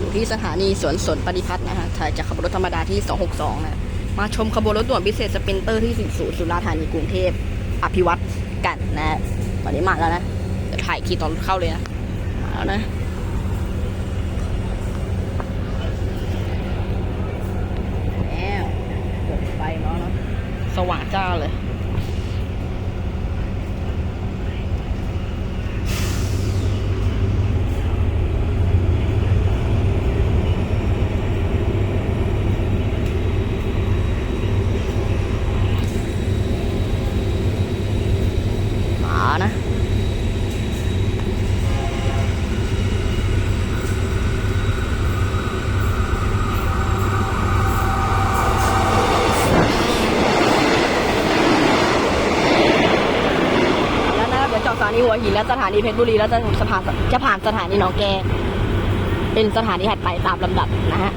อยู่ที่สถานีสวนสนปฏิพัฒน์นะฮะถ่ายจากขบวนรถธรรมดาที่ 262 นะ มาชมขบวนรถด่วนพิเศษสปินเตอร์ที่40สุราษฎร์ธานีกรุงเทพอภิวัตกันนะ ตอนนี้มาแล้วนะเดี๋ยวถ่ายอีกทีตอนเข้าเลยนะ มาแล้วนะแล้วเปิดไฟมาแล้วนะสว่างจ้าเลย มา นะ แล้วนะครับเดี๋ยวจอดสถานีหัวหินแล้วสถานีเพชรบุรีแล้วจะสะพานจะผ่านสถานีหนองแก เป็นสถานีถัดไปตามลำดับนะฮะ